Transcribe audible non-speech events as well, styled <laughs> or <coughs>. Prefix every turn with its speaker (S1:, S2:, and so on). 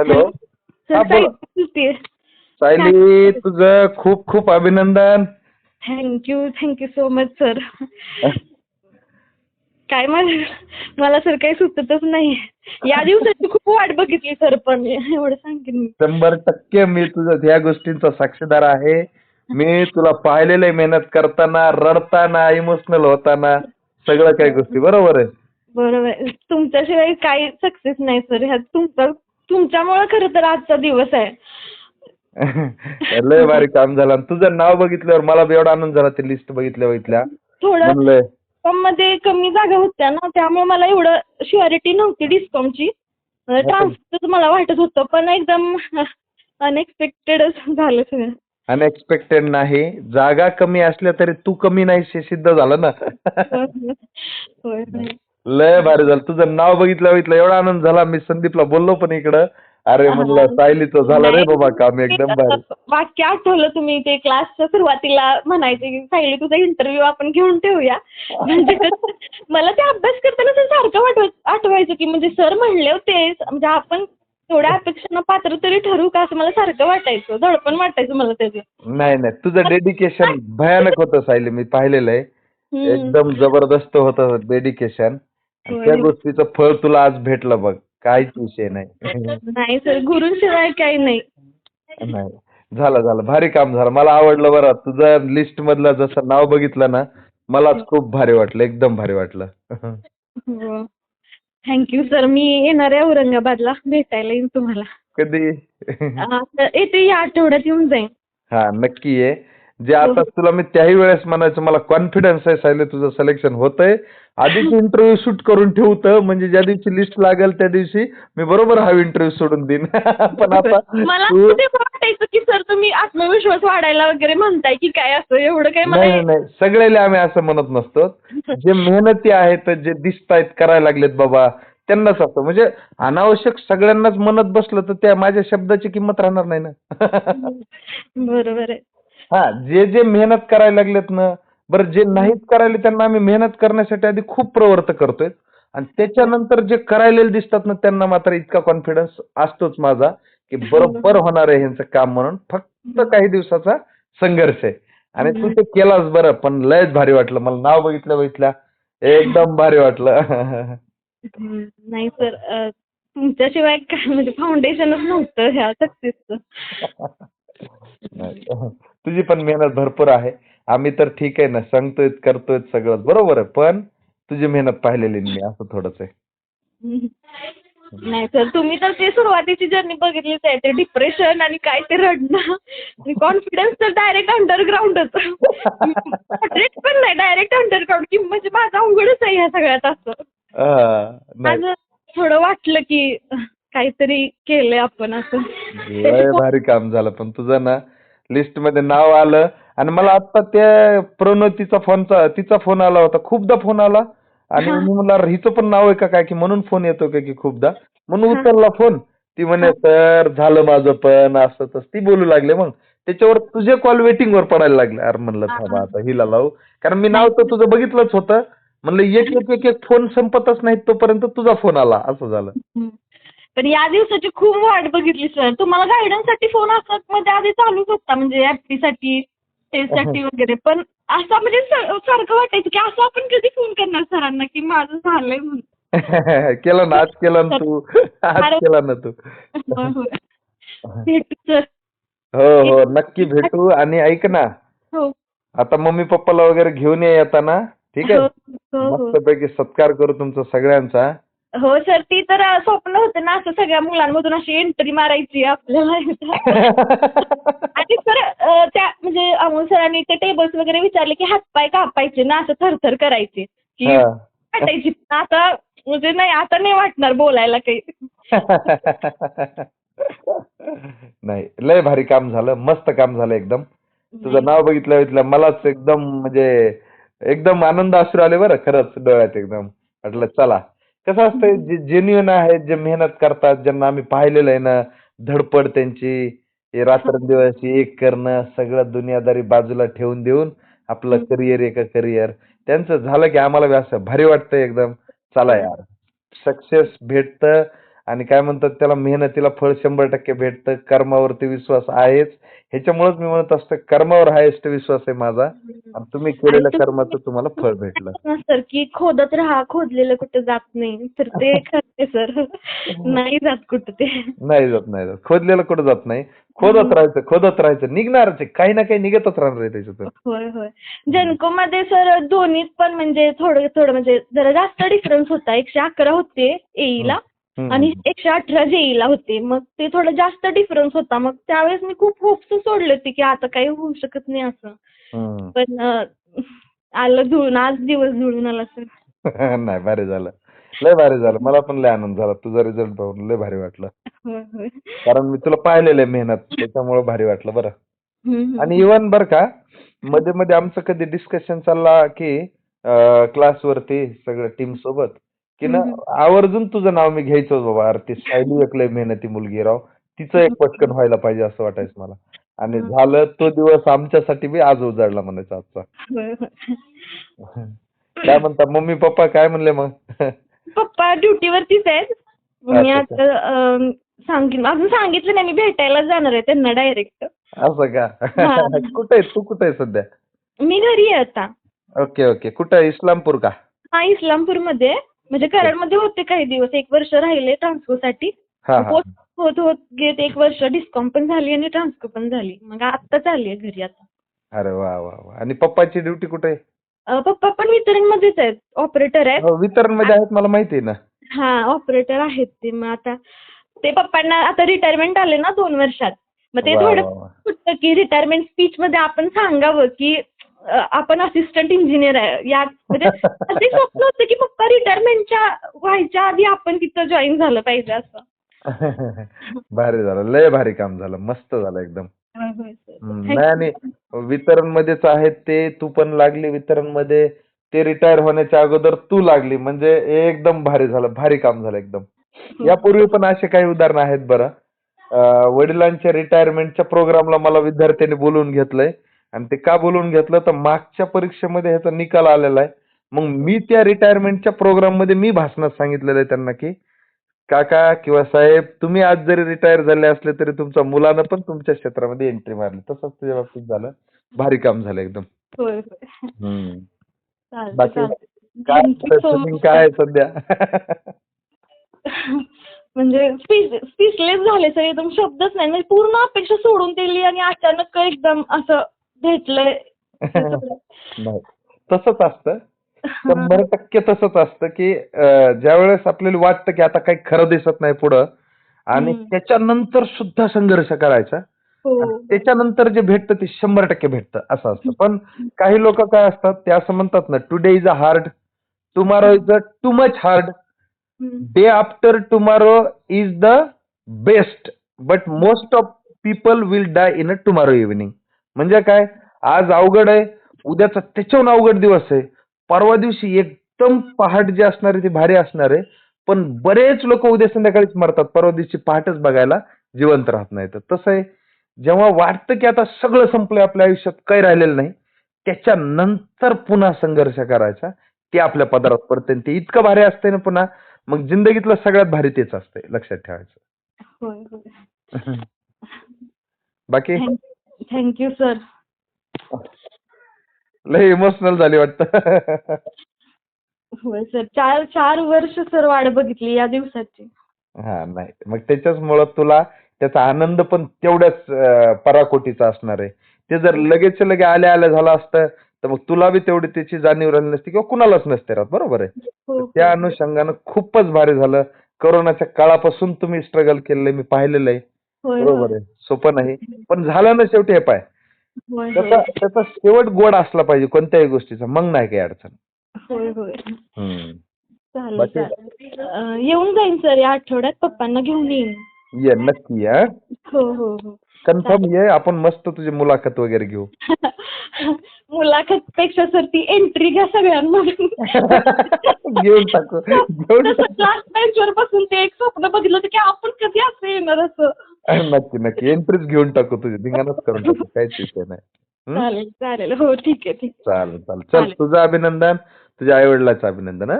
S1: Hello. हा, बोला. सायली तुझं खूप खूप अभिनंदन.
S2: Thank you thank you so much sir काय मला मला सर काही सुचतच नाही. या दिवसाची खूप वाट बघितली सर पण एवढं सांगेन
S1: शंभर टक्के मी तुझं ह्या गोष्टींचा साक्षीदार आहे. मी तुला पाहिलेलं मेहनत करताना रडताना इमोशनल होताना सगळं काही गोष्टी. बरोबर आहे?
S2: बरोबर तुमच्याशिवाय काही सक्सेस नाही सर ह्यात तुमचं तुमच्यामुळं खरं तर आजचा दिवस आहे. <laughs>
S1: लय भारी काम झालं. तुझं नाव बघितल्यावर मला एवढा आनंद झाला ते लिस्ट बघितल्या बघितल्या.
S2: थोडं मध्ये कमी जागा होत्या ना त्यामुळे मला एवढं शुअरिटी नव्हती डिस्कॉमची ट्रान्सफरच मला वाटत होतं पण एकदम <laughs> अनएक्सपेक्टेडच झालं सगळं.
S1: अनएक्सपेक्टेड नाही. जागा कमी असल्या तरी तू कमी नाही हे सिद्ध झालं ना. <laughs> लय भारी झालं. तुझं नाव बघितलं बघितलं एवढा आनंद झाला. मी संदीपला बोललो पण इकडं. अरे म्हणलं सायलीचं झालं रे बाबा काम एकदम भारी.
S2: वाक्य आठवलं तुम्ही ते क्लासच्या सुरुवातीला म्हणायचे की सायली तुझा इंटरव्ह्यू आपण घेऊन ठेवूया. <laughs> म्हणजे मला ते अभ्यास करताना सारखं वाटव आठवायचं की म्हणजे सर म्हणले होते म्हणजे आपण थोड्या अपेक्षांना पात्र तरी ठरू का असं मला सारखं वाटायचं. धडपण वाटायचं मला त्याचं.
S1: नाही नाही. तुझं डेडिकेशन भयानक होतं सायली. मी पाहिलेलं आहे.
S2: हम्म.
S1: एकदम जबरदस्त होतं डेडिकेशन. त्या गोष्टीचं फळ तुला आज भेटलं बघ. काहीच विषय नाही.
S2: नाही सर गुरुशिवाय काही नाही.
S1: नाही. झालं झालं. भारी काम झालं. मला आवडलं बरं. तुझं लिस्ट मधलं जसं नाव बघितलं ना मलाच खूप भारी वाटलं. एकदम भारी वाटलं.
S2: हो. थँक्यू सर मी येणार आहे औरंगाबादला भेटायला येईन तुम्हाला.
S1: कधी?
S2: येते या आठवड्यात येऊन जाईन.
S1: हा नक्की आहे जे आता तुला मी त्याही वेळेस म्हणायचं मला कॉन्फिडन्स आहे सायले तुझं सिलेक्शन होतंय. आधीच <laughs> इंटरव्ह्यू शूट करून ठेवतं म्हणजे ज्या दिवशी लिस्ट लागेल त्या दिवशी मी बरोबर हा इंटरव्ह्यू सोडून देईन. <laughs> पण आता
S2: मला
S1: तू
S2: ते वाटायचं की सर तुम्ही आत्मविश्वास वाढायला वगैरे म्हणताय की काय असं? एवढं काय मला
S1: नाही नाही सगळेले आम्ही असं म्हणत नसतो. <laughs> जे मेहनती आहेत जे दिसत आहेत करायला लागलेत बाबा त्यांनाच असतं. म्हणजे अनावश्यक सगळ्यांनाच म्हणत बसलं तर त्या माझ्या शब्दाची किंमत राहणार नाही ना.
S2: बरोबर आहे.
S1: हा जे जे मेहनत करायला लागलेत ना बरं जे नाहीत करायला त्यांना आम्ही मेहनत करण्यासाठी आधी खूप प्रवर्त करतोय. आणि त्याच्यानंतर जे करायला दिसतात ना त्यांना मात्र इतका कॉन्फिडन्स असतोच माझा की बरोबर होणार आहे ह्यांचं काम म्हणून. फक्त काही दिवसाचा संघर्ष आहे. आणि तू ते केलास बरं पण लयच भारी वाटलं. मला नाव बघितलं बघितल्या एकदम भारी वाटलं.
S2: नाही सर तुमच्याशिवाय काय म्हणजे फाउंडेशनच नव्हतं ह्या सक्सेसचं. <laughs>
S1: तुझी पण मेहनत भरपूर आहे. आम्ही तर ठीक आहे ना सांगतोय करतोय सगळं बरोबर आहे पण तुझी मेहनत पाहिलेली मी असं थोडंच आहे.
S2: नाही सर तुम्ही तर ते सुरुवातीची जर्नी बघितलीच आहे ते डिप्रेशन आणि काय ते रडणं. कॉन्फिडन्स तर डायरेक्ट अंडरग्राऊंडच पण नाही डायरेक्ट अंडरग्राऊंड की म्हणजे माझं अवघडच आहे ह्या सगळ्यात असं.
S1: नाही.
S2: माझं थोडं वाटलं की काहीतरी केलंय आपण असं.
S1: भारी काम झालं पण तुझं ना लिस्टमध्ये नाव आलं. आणि मला आता त्या प्रणोतीचा फोनचा तिचा फोन आला होता. खूपदा फोन आला. आणि मी म्हणला हिचं पण नाव आहे का काय? की म्हणून फोन येतो का की खूपदा? म्हणून उचलला फोन ती म्हणे सर झालं माझं पण असं तसं. ती बोलू लागले. मग त्याच्यावर तुझे कॉल वेटिंग वर पडायला लागले. अरे म्हणलं थांबा आता हिला लावू. कारण मी नाव तर तुझं बघितलंच होतं. म्हणलं एक एक एक फोन संपतच नाहीत तोपर्यंत तुझा फोन आला. असं झालं.
S2: पण या दिवसाची खूप वाट बघितली सर तुम्हाला गायडन्ससाठी फोन असा म्हणजे आधी चालूच होता म्हणजे FP साठी टेस्टसाठी वगैरे. पण असं म्हणजे स- सारखं वाटायचं की असं आपण कधी फोन करणार सरांना की माझं झालंय म्हणून? <laughs>
S1: केलं ना आज केलं ना तू. <laughs> आज केला ना तू.
S2: होय, होय. भेटू सर
S1: हो हो नक्की भेटू. आणि ऐक ना
S2: हो.
S1: आता मम्मी पप्पाला वगैरे घेऊन ये येताना ठीक
S2: हो
S1: आहे
S2: हो हो.
S1: मस्तपैकी सत्कार करू तुमचा सगळ्यांचा.
S2: हो सर ती तर स्वप्न होतं ना असं सगळ्या मुलांमधून अशी एंट्री मारायची आपल्याला <laughs> आणि सर त्या म्हणजे अमोल सरांनी ते टेबल्स वगैरे विचारले की हातपाय कापायचे ना असं थरथर करायचे. की. वाटायची. आता म्हणजे नाही आता नाही वाटणार बोलायला काही. <laughs>
S1: नाही लय भारी काम झालं मस्त काम झालं एकदम. तुझं नाव बघितलं बघितलं मलाच एकदम म्हणजे एकदम आनंद अश्रू आले बरं खरंच डोळ्यात एकदम. म्हटलं चला. कसं असतंय जे जेन्युन आहेत जे मेहनत करतात ज्यांना आम्ही पाहिलेलं आहे ना धडपड त्यांची हे रात्रंदिवस एक करणं सगळं दुनियादारी बाजूला ठेवून देऊन आपलं करिअर एका करिअर. त्यांचं झालं की आम्हाला बी असं भारी वाटतं एकदम चला यार. सक्सेस भेटतं आणि काय म्हणतात त्याला मेहनतीला फळ शंभर टक्के भेटतं कर्मावरती विश्वास आहेच. ह्याच्यामुळेच मी म्हणत असतो कर्मावर हायेस्ट विश्वास आहे माझा. आणि तुम्ही केलेल्या कर्माचं तुम्हाला फळ भेटलं. <laughs>
S2: सर की खोदत राहा खोदलेलं कुठं जात नाही. तर ते <laughs> खरं सर. नाही जात कुठं ते.
S1: नाही जात नाही जात. खोदलेलं कुठं जात नाही. खोदत राहायचं खोदत राहायचं. निघणारच आहे. काही ना काही निघतच राहणार आहे त्याच्यातून.
S2: होय होय. जनको मध्ये सर दोन्हीत पण म्हणजे थोडं थोडं म्हणजे जरा जास्त डिफरन्स होता. एकशे अकरा होते एईला. आणि एकशे अठरा जेईला होते. मग ते थोडं जास्त डिफरन्स होता. मग त्यावेळेस मी खूप होप्स सोडले होते की आता काही होऊ शकत नाही असं. पण आलं जुळून. आज दिवस जुळून आला सर. <laughs>
S1: नाही भारी झालं. लय भारी झालं. मला पण लय आनंद झाला. तुझा रिझल्ट पाहून लय भारी वाटलं.
S2: होय होय
S1: कारण मी तुला पाहिलेलं मेहनत. त्याच्यामुळे भारी वाटलं बरं. आणि इवन बर का मध्ये मध्ये आमचं कधी डिस्कशन चालला की क्लासवरती सगळं टीम सोबत की ना. आवर्जून तुझं नाव मी घ्यायचो बाबा अरे ती सायली एक लय मेहनती मुलगी राव. तिचं एक पटकन व्हायला पाहिजे असं वाटायचं मला. आणि. झालं तो दिवस आमच्यासाठी बी आज उजाडला म्हणायचा आजचा. <laughs> काय म्हणता मम्मी पप्पा काय म्हणले मग? <laughs>
S2: पप्पा ड्युटीवरतीच आहेत. मी आता अं, सांगेन. अजून सांगितलं नाही मी भेटायला जाणार आहे त्यांना डायरेक्ट
S1: असं का. <laughs> कुठे आहे तू? कुठे आहे सध्या?
S2: मी घरी आहे आता.
S1: Okay okay. कुठे आहे? इस्लामपूर का?
S2: हा इस्लामपूरमध्ये. म्हणजे कराडमध्ये होते काही दिवस. एक वर्ष राहिले ट्रान्सफरसाठी
S1: हा हा.
S2: होत होत होत गेट एक वर्ष. डिस्कॉम पण झाली आणि ट्रान्सफर पण झाली. मग आता चालली आहे घरी आता.
S1: अरे वा वा वा. आणि पप्पाची ड्युटी कुठे आहे?
S2: अं, पप्पा पण वितरणमध्येच आहेत. ऑपरेटर आहेत.
S1: हो, वितरणमध्ये आहेत मला माहिती आहे ना.
S2: हा ऑपरेटर आहेत ते. मग आता ते पप्पांना आता रिटायरमेंट आले ना दोन वर्षात. मग ते
S1: वा,
S2: थोडं
S1: वा, वा.
S2: वाटतं की रिटायरमेंट स्पीच मध्ये आपण सांगावं की आपण असिस्टंट इंजिनियर आहे. या म्हणजे असे स्वप्न होतं की पप्पा रिटायरमेंटच्या व्हायच्या आधी आपण तिथं जॉईन झालं पाहिजे असं. <laughs>
S1: भारी झालं. लय भारी काम झालं. मस्त झालं एकदम. नाही. आणि वितरण मध्येच आहेत ते. तू पण लागली वितरणमध्ये ते रिटायर होण्याच्या अगोदर तू लागली. म्हणजे एकदम भारी झालं. भारी काम झालं एकदम. यापूर्वी पण असे काही उदाहरणं आहेत बरं. वडिलांच्या रिटायरमेंटच्या प्रोग्रामला मला विद्यार्थ्यांनी बोलवून घेतलंय. आणि ते का बोलवून घेतलं? तर मागच्या परीक्षेमध्ये ह्याचा निकाल आलेला आहे. मग मी त्या रिटायरमेंटच्या प्रोग्राममध्ये मी भाषणात सांगितलेलं आहे त्यांना की काका किंवा साहेब तुम्ही आज जरी रिटायर झाले असले तरी तुमच्या मुलानं पण तुमच्या क्षेत्रामध्ये एंट्री मारली. तसंच तुझ्या बाबतीत झालं. भारी काम झालं एकदम. बाकी. काय. काय सध्या? <laughs>
S2: म्हणजे स्पीचलेस झाले सर एकदम शब्दच नाही. म्हणजे पूर्ण अपेक्षा सोडून दिली आणि अचानक एकदम असं <laughs> भेटलंय.
S1: नाही. तसंच असतं. शंभर टक्के तसंच असतं की अं, ज्यावेळेस आपल्याला वाटतं की आता काही खरं दिसत नाही पुढं आणि. त्याच्यानंतर सुद्धा संघर्ष करायचा
S2: हो
S1: त्याच्यानंतर जे भेटतं ते शंभर टक्के भेटतं असं असतं. पण काही लोक काय असतात ते असं म्हणतात ना today is a hard tomorrow is a too much hard. Day after tomorrow is the best but most of people will die in a tomorrow evening म्हणजे काय? आज अवघड आहे. उद्याचा त्याच्याहून अवघड दिवस आहे. परवा दिवशी एकदम पहाट जी असणार आहे ती भारी असणार आहे. पण बरेच लोक उद्या संध्याकाळीच मरतात. परवा दिवशी पहाटच बघायला जिवंत राहत नाही तर तसं आहे. जेव्हा वाटतं की आता सगळं संपलंय आपल्या आयुष्यात काही राहिलेलं नाही त्याच्यानंतर पुन्हा संघर्ष करायचा. ते आपल्या पदारात पडते ते इतकं भारी असते ना पुन्हा. मग जिंदगीतलं सगळ्यात भारी तेच असते लक्षात ठेवायचं. <laughs> बाकी?
S2: थँक्यू सर
S1: लय इमोशनल झाली वाटतं.
S2: होय सर चार चार वर्ष सर वाट बघितली या दिवसाची.
S1: हा नाही. मग त्याच्याचमुळं तुला त्याचा आनंद पण तेवढ्याच अं, पराकोटीचा असणार आहे. ते जर लगेच लगे आल्या आल्या झालं असतं तर मग तुला बी तेवढी त्याची जाणीव राहिली नसती किंवा कुणालाच नसते राहत. बरोबर आहे.
S2: हो
S1: त्या अनुषंगानं खूपच भारी झालं. कोरोनाच्या काळापासून तुम्ही स्ट्रगल केलेलं मी पाहिलेलं आहे. बरोबर आहे. सोपं नाही. पण झालं ना शेवटी हे पाय.
S2: होय
S1: त्याचा
S2: होय.
S1: त्याचा शेवट गोड असला पाहिजे कोणत्याही गोष्टीचा. मग नाही काही अडचण.
S2: होय होय.
S1: हम्म.
S2: चालेल
S1: बाकी?
S2: चालेल. अं, येऊन जाईन सर या आठवड्यात. पप्पांना घेऊन येईन.
S1: ये नक्की हा.
S2: हो हो हो.
S1: कन्फर्म ये आपण मस्त तुझी मुलाखत वगैरे घेऊ. <laughs>
S2: मुलाखत पेक्षा सर ती एंट्री घ्या सगळ्यांमधून. <laughs>
S1: घेऊन टाकू. <laughs> घेऊन टाकू.
S2: लास्ट बेंचवर बसून ते एक स्वप्न बघितलं होतं की आपण कधी असं येणार असं. <coughs>
S1: नक्की नक्की. एंट्रीच घेऊन टाकू तुझी. धिंगाणच करून टाकू. काहीच विषय नाही. हं?
S2: चालेल चालेल. हो ठीक आहे ठीक
S1: चालेल चालेल. चल
S2: चालेल.
S1: तुझं अभिनंदन. तुझ्या आई वडिलांचं अभिनंदन हा?